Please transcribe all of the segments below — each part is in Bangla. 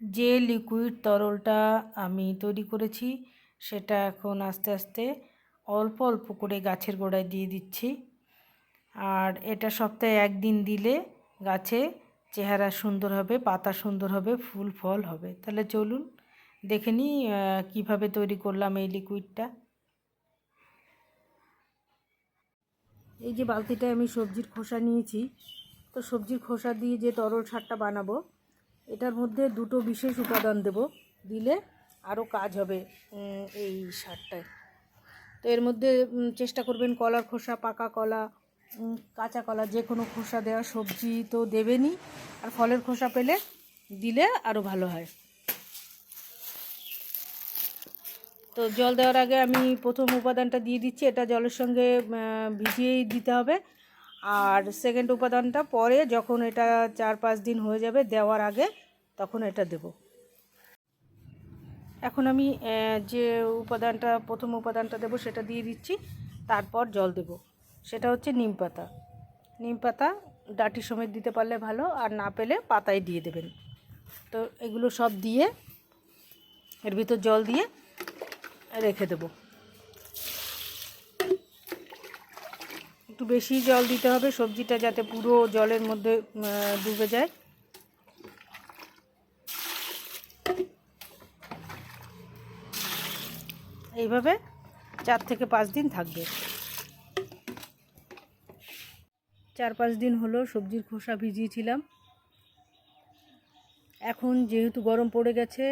যে লিকুইড তরলটা আমি তৈরি করেছি, সেটা এখন আস্তে আস্তে অল্প অল্প করে গাছের গোড়ায় দিয়ে দিচ্ছি। আর এটা সপ্তাহে একদিন দিলে গাছে চেহারা সুন্দর হবে, পাতা সুন্দর হবে, ফুল ফল হবে। তাহলে চলুন দেখে নিই কীভাবে তৈরি করলাম এই লিকুইডটা এই যে বালতিটায় আমি সবজির খোসা নিয়েছি, তো সবজির খোসা দিয়ে যে তরল সারটা বানাবো এটার মধ্যে দুটো বিশেষ উপাদান দেব। দিলে আরও কাজ হবে এই সারটায়। তো এর মধ্যে চেষ্টা করবেন কলার খোসা, পাকা কলা কাঁচা কলা, যে কোনো খোসা দেওয়া সবজি তো দেবেনই। আর ফলের খোসা পেলে দিলে আরও ভালো হয়। তো জল দেওয়ার আগে আমি প্রথম উপাদানটা দিয়ে দিচ্ছি। এটা জলের সঙ্গে ভিজিয়েই দিতে হবে। আর সেকেন্ড উপাদানটা পরে যখন এটা চার পাঁচ দিন হয়ে যাবে দেওয়ার আগে তখন এটা দেব। এখন আমি যে উপাদানটা, প্রথম উপাদানটা দেব সেটা দিয়ে দিচ্ছি, তারপর জল দেব। সেটা হচ্ছে নিম পাতা। নিম পাতা ডাটি সমেত দিতে পারলে ভালো, আর না পেলে পাতায় দিয়ে দেবেন। তো এগুলো সব দিয়ে এর ভিতর জল দিয়ে রেখে দেব। একটু বেশি জল দিতে হবে, সবজিটা যাতে পুরো জলের মধ্যে ডুবে যায়। এইভাবে চার থেকে পাঁচ দিন থাকবে। চার পাঁচ দিন হলো সবজির খোসা ভিজিয়েছিলাম। এখন যেহেতু গরম পড়ে গেছে,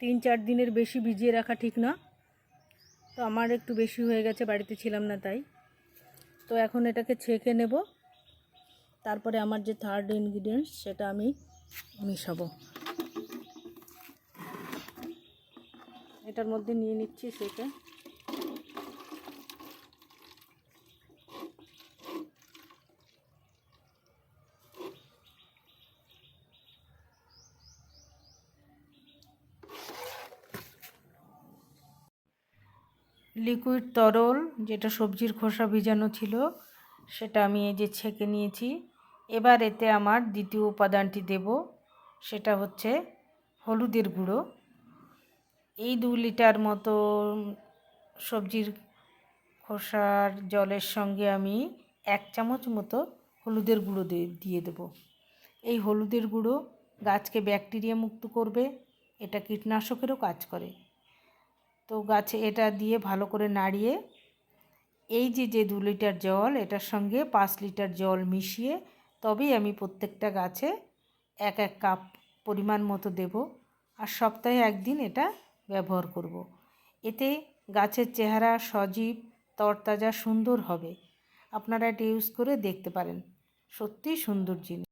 তিন চার দিনের বেশি ভিজিয়ে রাখা ঠিক না। তো আমার একটু বেশি হয়ে গেছে, বাড়িতে ছিলাম না তাই। তো এখন এটাকে ছেঁকে নেব। তারপরে আমার যে থার্ড ইনগ্রিডিয়েন্টস সেটা আমি মিশাবো। এটার মধ্যে নিয়ে নিচ্ছি সেটা। লিকুইড তরল, যেটা সবজির খোসা ভিজানো ছিল, সেটা আমি এই যে ছেঁকে নিয়েছি। এবার এতে আমার দ্বিতীয় উপাদানটি দেব, সেটা হচ্ছে হলুদের গুঁড়ো। এই দু লিটার মতো সবজির খোসার জলের সঙ্গে আমি এক চামচ মতো হলুদের গুঁড়ো দিয়ে দেব। এই হলুদের গুঁড়ো গাছকে ব্যাকটেরিয়া মুক্ত করবে, এটা কীটনাশকেরও কাজ করে। তো গাছে এটা দিয়ে ভালো করে নাড়িয়ে এই যে যে দু লিটার জল, এটার সঙ্গে পাঁচ লিটার জল মিশিয়ে তবেই আমি প্রত্যেকটা গাছে এক এক কাপ পরিমাণ মতো দেব আর সপ্তাহে একদিন এটা ব্যবহার করব। এতে গাছের চেহারা সজীব, তরতাজা, সুন্দর হবে। আপনারা এটা ইউজ করে দেখতে পারেন। সত্যিই সুন্দর জিনিস।